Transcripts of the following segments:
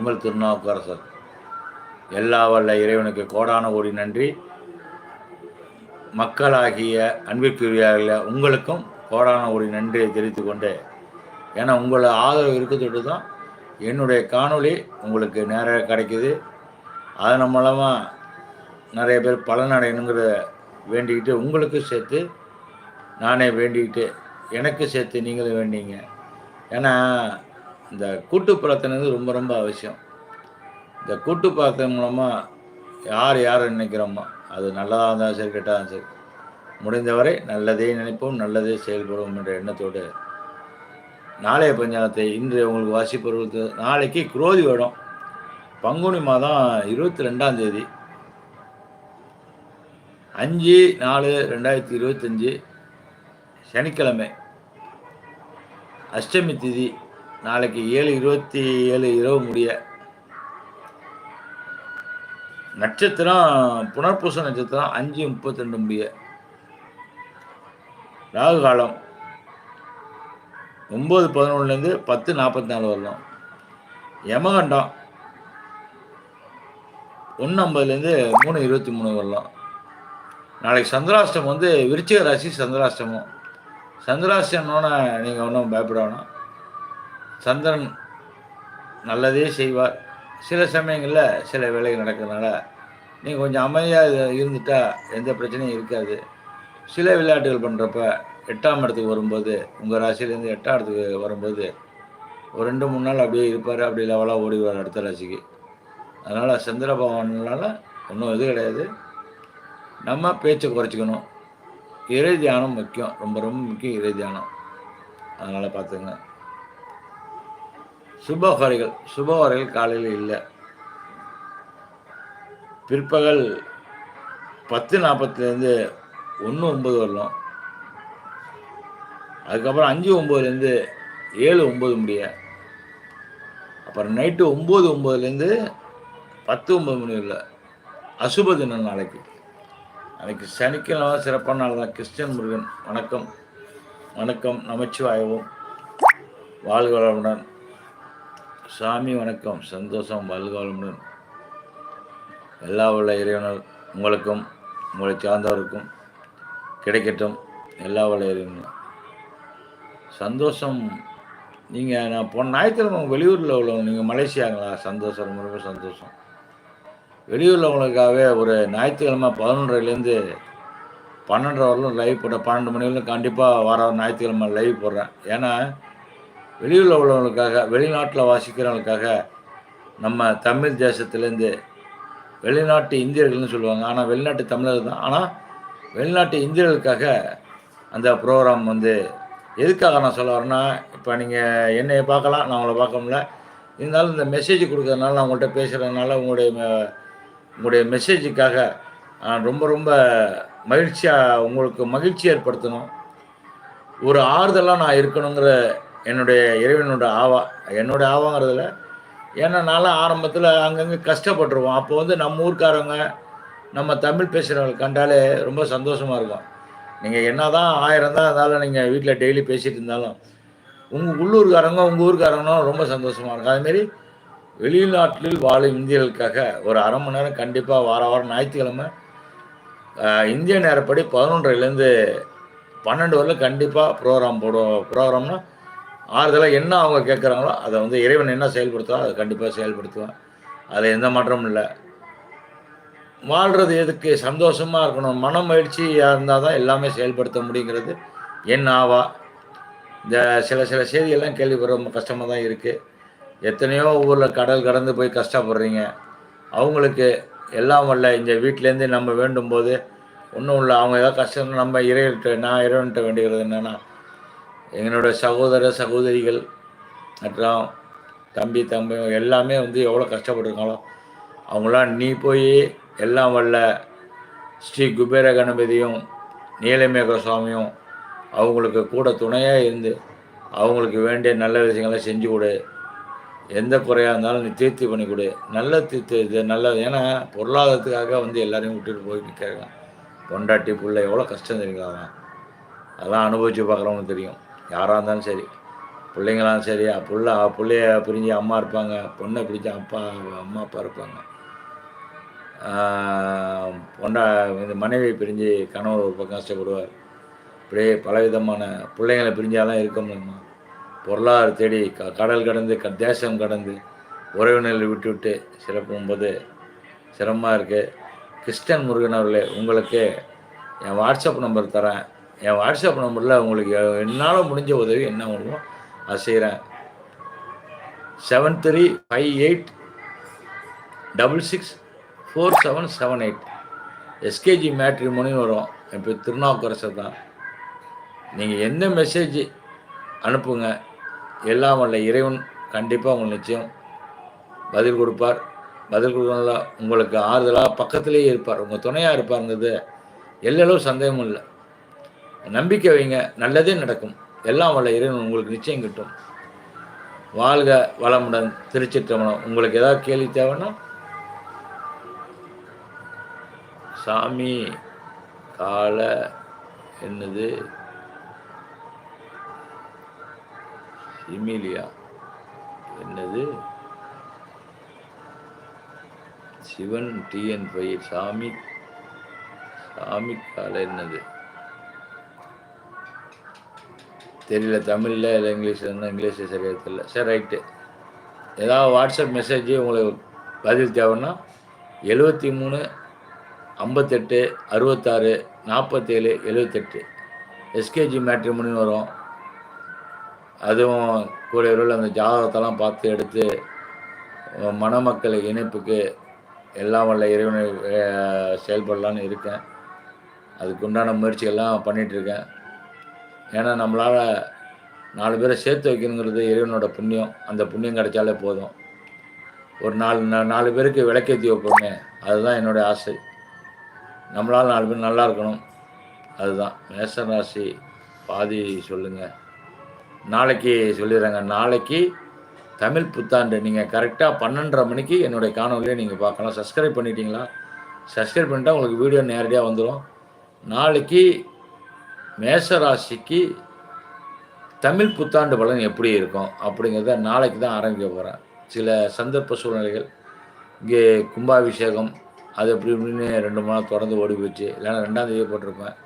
உங்கள் திருநாவுக்கரசர். எல்லா வல்ல இறைவனுக்கு கோடான கோடி நன்றி. மக்களாகிய அன்பிற்குரியார்கள உங்களுக்கும் கோடான கோடி நன்றியை தெரிவித்து கொண்டு. ஏன்னா உங்களை ஆதரவு இருக்கிறது தான் என்னுடைய காணொளி உங்களுக்கு நேராக கிடைக்குது. அதன் மூலமாக நிறைய பேர் பலனடையணுங்கிற வேண்டிக்கிட்டு உங்களுக்கு சேர்த்து நானே வேண்டிக்கிட்டு எனக்கு சேர்த்து நீங்களும் வேண்டிங்க. ஏன்னா இந்த கூட்டு பிரார்த்தனை ரொம்ப ரொம்ப அவசியம். இந்த கூட்டு பிரார்த்தனை மூலமாக யார் யார் நினைக்கிறோமோ அது நல்லதாக இருந்தாலும் சரி கெட்டதாக இருந்தாலும் சரி முடிந்தவரை நல்லதே நினைப்போம் நல்லதே செயல்படுவோம் என்ற எண்ணத்தோடு நாளைய பஞ்சாங்கத்தை இன்று உங்களுக்கு வாசிப்பவர்களுக்கு நாளைக்கு குரோதி வரும் பங்குனி மாதம் இருபத்தி ரெண்டாம் தேதி. அஞ்சு நாலு ரெண்டாயிரத்தி இருபத்தஞ்சி சனிக்கிழமை அஷ்டமி திதி. நாளைக்கு ஏழு இருபத்தி ஏழு இரவு முடிய. நட்சத்திரம் புனர்பூச நட்சத்திரம் அஞ்சு முப்பத்தி ரெண்டு முடிய. ராகு காலம் ஒம்பது பதினொன்றுலேருந்து பத்து நாற்பத்தி நாலு வரலாம். யமகண்டம் ஒன்று ஐம்பதுலேருந்து மூணு இருபத்தி மூணு வரலாம். நாளைக்கு சந்திராஷ்டம் வந்து விருச்சிக ராசி சந்திராஷ்டமம். சந்திராஷ்டமோன நீங்கள் ஒன்றும் பயப்பட வேணாம். சந்திரன் நல்லதே செய்வார். சில சமயங்களில் சில வேலைகள் நடக்கிறதுனால நீங்கள் கொஞ்சம் அமைதியாக இருந்துட்டா எந்த பிரச்சனையும் இருக்காது. சில விளையாட்டுகள் பண்ணுறப்ப எட்டாம் இடத்துக்கு வரும்போது உங்கள் ராசியிலேருந்து எட்டாம் இடத்துக்கு வரும்போது ஒரு ரெண்டு மூணு நாள் அப்படியே இருப்பார். அப்படி லெவலாக ஓடிவார் அடுத்த ராசிக்கு. அதனால் சந்திர பகவானால ஒன்றும் இது கிடையாது. நம்ம பேச்சை குறைச்சிக்கணும். இறை தியானம் முக்கியம். ரொம்ப ரொம்ப முக்கியம் இறை தியானம். அதனால் பார்த்துங்க சுபஹரைகள் சுபஹரைகள் காலையில் இல்லை. பிற்பகல் பத்து நாற்பத்துலேருந்து ஒன்று ஒம்பது வரலாம். அதுக்கப்புறம் அஞ்சு ஒம்போதுலேருந்து ஏழு ஒம்பது முடிய. அப்புறம் நைட்டு ஒம்பது ஒம்போதுலேருந்து பத்து ஒம்பது மணி இல்லை அசுப தினம் நாளைக்கு. நாளைக்கு சனிக்கிழமை சிறப்பான நாள் தான். கிறிஸ்டியன் முருகன் வணக்கம். வணக்கம். நமச்சிவாயவும். வாழ்க வளமுடன். சாமி வணக்கம். சந்தோஷம் வாழ்க எல்லா உள்ள இறைவனர் உங்களுக்கும் உங்களை சார்ந்தவருக்கும் கிடைக்கட்டும். எல்லா உள்ள இறைவனும். சந்தோஷம் நீங்கள் நான் போன ஞாயிற்றுக்கிழமை வெளியூரில் உள்ளவங்க நீங்கள் மலேசியாங்களா? சந்தோஷம் ரொம்ப ரொம்ப சந்தோஷம். வெளியூரில் உள்ளவங்களுக்காகவே ஒரு ஞாயிற்றுக்கிழமை பதினொன்றரைலேருந்து பன்னெண்டரை வரலும் லைவ் போட்டேன் பன்னெண்டு மணி வரலும் கண்டிப்பாக வர ஞாயிற்றுக்கிழமை லைவ் போடுறேன். ஏன்னா வெளியூரில் உள்ளவங்களுக்காக வெளிநாட்டில் வாசிக்கிறவங்களுக்காக நம்ம தமிழ் தேசத்துலேருந்து வெளிநாட்டு இந்தியர்கள்னு சொல்லுவாங்க. ஆனால் வெளிநாட்டு தமிழர்கள் தான். ஆனால் வெளிநாட்டு இந்தியர்களுக்காக அந்த ப்ரோக்ராம் வந்து எதுக்காக நான் சொல்ல வரேன்னா இப்போ நீங்கள் என்னையை பார்க்கலாம் நான் உங்களை பார்க்க முடியல. இருந்தாலும் இந்த மெசேஜ் கொடுக்கறதுனால நான் உங்கள்கிட்ட பேசுகிறதுனால உங்களுடைய உங்களுடைய மெசேஜுக்காக நான் ரொம்ப ரொம்ப மகிழ்ச்சியாக உங்களுக்கு மகிழ்ச்சி ஏற்படுத்தணும். ஒரு ஆறுதலாக நான் இருக்கணுங்கிற என்னுடைய இறைவனோட ஆவா என்னுடைய ஆவாங்கிறதுல ஏன்னா நான்லாம் ஆரம்பத்தில் அங்கங்கே கஷ்டப்பட்டுருவோம். அப்போ வந்து நம்ம ஊர்க்காரங்க நம்ம தமிழ் பேசுகிறவங்க கண்டாலே ரொம்ப சந்தோஷமாக இருக்கும். நீங்கள் என்ன தான் ஆயிரம் தான் இருந்தாலும் நீங்கள் வீட்டில் டெய்லி பேசிகிட்டு இருந்தாலும் உங்கள் உள்ளூர்காரங்க உங்கள் ஊர்க்காரங்களும் ரொம்ப சந்தோஷமாக இருக்கும். அதுமாரி வெளிநாட்டில் வாழும் இந்தியர்களுக்காக ஒரு அரை மணி நேரம் கண்டிப்பாக வார வாரம் ஞாயிற்றுக்கிழமை இந்திய நேரப்படி பதினொன்றிலேருந்து பன்னெண்டு வரல கண்டிப்பாக ப்ரோக்ராம் போடுவோம். ப்ரோக்ராம்னா ஆறுதலாக என்ன அவங்க கேட்குறாங்களோ அதை வந்து இறைவன் என்ன செயல்படுத்துவோ அதை கண்டிப்பாக செயல்படுத்துவேன். அதில் எந்த மாற்றமும் இல்லை. வாழ்கிறது எதுக்கு? சந்தோஷமாக இருக்கணும். மன மகிழ்ச்சியாக இருந்தால் தான் எல்லாமே செயல்படுத்த முடியுங்கிறது என் ஆவா. இந்த சில சில செய்தியெல்லாம் கேள்விப்படுற ரொம்ப கஷ்டமாக தான் இருக்குது எத்தனையோ ஊரில் கடல் கடந்து போய் கஷ்டப்படுறீங்க. அவங்களுக்கு எல்லாம் வரல இந்த வீட்டிலேருந்து நம்ம வேண்டும் போது ஒன்றும் இல்லை. அவங்க ஏதாவது கஷ்டம் நம்ம இறைவன்கிட்ட நான் இறைவன்கிட்ட வேண்டிக்கிறது என்னென்னா எங்களோட சகோதர சகோதரிகள் மற்றும் தம்பி தம்பி எல்லாமே வந்து எவ்வளோ கஷ்டப்பட்டுருக்காங்களோ அவங்களாம் நீ போய் எல்லாம் வல்ல ஸ்ரீ குபேர கணபதியும் நீலமேக சுவாமியும் அவங்களுக்கு கூட துணையாக இருந்து அவங்களுக்கு வேண்டிய நல்ல விஷயங்களை செஞ்சு கொடு. எந்த குறையாக இருந்தாலும் நீ தீர்த்தி பண்ணி கொடு. நல்ல தீர்த்து இது நல்லது. ஏன்னா பொருளாதாரத்துக்காக வந்து எல்லாரையும் விட்டுட்டு போய் நிற்கிறாங்க பொண்டாட்டி பிள்ளை எவ்வளோ கஷ்டம் தெரியுங்களா? அதெல்லாம் அனுபவித்து பார்க்குறவங்களுக்கு தெரியும். யாராக இருந்தாலும் சரி. பிள்ளைங்களாம் சரி புள்ள பிள்ளைய பிரிஞ்சு அம்மா இருப்பாங்க பொண்ணை பிரிஞ்சு அப்பா அம்மா அப்பா இருப்பாங்க. பொண்டா இந்த மனைவி பிரிஞ்சு கணவர் ஒரு பக்கம் கஷ்டப்படுவார். இப்படியே பலவிதமான பிள்ளைங்களை பிரிஞ்சாலாம் இருக்க முடியுமா? பொருளாதார தேடி க கடல் கடந்து க தேசம் கடந்து உறவினர்களை விட்டு விட்டு சிறப்பும்போது சிரமமாக இருக்குது கிறிஸ்டன் முருகன் அவர்களே உங்களுக்கு என் வாட்ஸ்அப் நம்பர் தரேன். என் வாட்ஸ்அப் நம்பரில் உங்களுக்கு என்னால் முடிஞ்ச உதவி என்ன முடியுமோ அது செய்கிறேன் seven three five eight double six four seven seven eight SKG மேட்ரிமோனின்னு வரும். இப்போ திருநாவுக்கரசர் தான். நீங்கள் எந்த மெசேஜ் அனுப்புங்க. எல்லாம் வல்ல இறைவன் கண்டிப்பாக உங்களுக்கு நிச்சயம் பதில் கொடுப்பார். பதில் கொடுக்கறதுனால உங்களுக்கு ஆறுதலாக பக்கத்துலேயே இருப்பார். உங்கள் துணையாக இருப்பாருங்கிறது எல்லளவு சந்தேகமும் இல்லை. நம்பிக்கை வைங்க நல்லதே நடக்கும். எல்லாம் வல்ல இறைவன் உங்களுக்கு நிச்சயம் கிட்டும். வாழ்க வளமுடன் திருச்சிற்றம்பலம். உங்களுக்கு ஏதாவது கேள்வி தேவைன்னா சாமி கால என்னது? சிமிலியா என்னது? சிவன் டிஎன் பயிர். சாமி சாமி கால என்னது? தெரியல தமிழில் இல்லை இங்கிலீஷில் இருந்தால் இங்கிலீஷில் சரியாக தெரியல. சரி ரைட்டு. ஏதாவது வாட்ஸ்அப் மெசேஜ் உங்களுக்கு பதில் தேவைன்னா எழுபத்தி மூணு ஐம்பத்தெட்டு அறுபத்தாறு நாற்பத்தேழு எழுபத்தெட்டு எஸ்கேஜி மேட்ரிமோனின்னு வரும். அதுவும் கூடிய விரைவில் அந்த ஜாதகத்தெல்லாம் பார்த்து எடுத்து மணமக்கள் இணைப்புக்கு எல்லாம் வல்ல இறைவனை செயல்படலான்னு இருக்கேன். அதுக்கு உண்டான முயற்சிகள்லாம் பண்ணிகிட்ருக்கேன் ஏன்னா நம்மளால் நாலு பேரை சேர்த்து வைக்கணுங்கிறது இறைவனோட புண்ணியம். அந்த புண்ணியம் கிடைச்சாலே போதும். ஒரு நாலு நாலு பேருக்கு விளக்கேற்றி வைப்போமே அதுதான் என்னுடைய ஆசை. நம்மளால் நாலு பேர் நல்லா இருக்கணும். அதுதான். மேச ராசி பாதி சொல்லுங்கள் நாளைக்கு சொல்லிடுறேங்க. நாளைக்கு தமிழ் புத்தாண்டு. நீங்கள் கரெக்டாக பன்னெண்டரை மணிக்கு என்னுடைய காணொலியை நீங்கள் பார்க்கலாம். சப்ஸ்கிரைப் பண்ணிட்டீங்களா? சப்ஸ்கிரைப் பண்ணிட்டால் உங்களுக்கு வீடியோ நேரடியாக வந்துடும் நாளைக்கு மேசராசிக்கு தமிழ் புத்தாண்டு பலன் எப்படி இருக்கும் அப்படிங்கிறத நாளைக்கு தான் ஆரம்பிக்க போகிறேன் சில சந்தர்ப்ப சூழ்நிலைகள் இங்கே கும்பாபிஷேகம் அது எப்படி இப்படின்னு ரெண்டு மூணு நாள் தொடர்ந்து ஓடி போச்சு. இல்லைன்னா ரெண்டாந்தேதி போட்டிருப்பேன்.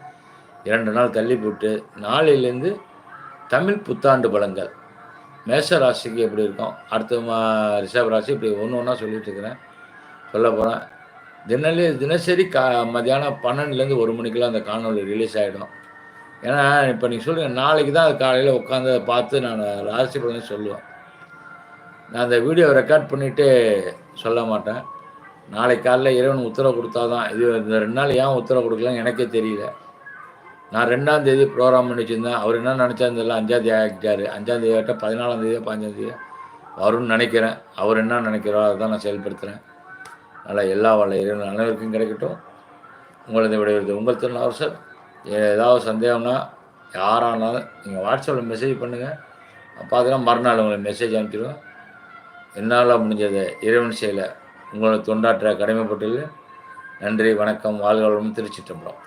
இரண்டு நாள் தள்ளி போட்டு நாளையிலேருந்து தமிழ் புத்தாண்டு பலன்கள். மேஷ ராசிக்கு எப்படி இருக்கும்? அடுத்த மா ரிஷப ராசி இப்படி ஒன்று ஒன்றா சொல்லிட்டுருக்கிறேன் சொல்ல போகிறேன் தினலி தினசரி கா மத்தியானம் பன்னெண்டுலேருந்து ஒரு மணிக்கெல்லாம் அந்த காணொலி ரிலீஸ் ஆகிடும் ஏன்னா இப்போ நீங்கள் சொல்லுங்க நாளைக்கு தான் அது காலையில் உட்காந்து அதை பார்த்து நான் ராசி சொல்லுவேன். நான் அந்த வீடியோ ரெக்கார்ட் பண்ணிவிட்டு சொல்ல மாட்டேன். நாளைக்கு காலைல இறைவன் உத்தரவு கொடுத்தா தான் இது இந்த ரெண்டு நாள் ஏன் உத்தரவு கொடுக்கலன்னு எனக்கே தெரியல. நான் ரெண்டாம் தேதி ப்ரோக்ராம் பண்ணி வச்சுருந்தேன் அவர் என்ன நினச்சாருன்னு தெரியல. அஞ்சாம் தேதி ஆகிட்டாரு. அஞ்சாம் தேதி ஆகிட்ட பதினாலாம் தேதியோ பதினஞ்சாம் தேதியோ வரும்னு நினைக்கிறேன். அவர் என்ன நினைக்கிறாரோ அதை தான் நான் செயல்படுத்துகிறேன் நல்லா எல்லா வள இறைவன் அனைவருக்கும் கிடைக்கட்டும். உங்களது விடைபெறுது உங்கள் திருநாவரசர் ஏதாவது சந்தேகம்னா யாரானாலும் நீங்கள் வாட்ஸ்அப்பில் மெசேஜ் பண்ணுங்கள் பார்த்தீங்கன்னா மறுநாள் உங்களுக்கு மெசேஜ் அனுப்பிச்சிடுவேன். என்னால் முடிஞ்சது இறைவன் செயலை உங்களை தொண்டாற்ற கடமைப்பட்டுள்ளேன். நன்றி வணக்கம். வாழ்க வளமும் திருச்சிட்டம்பலம்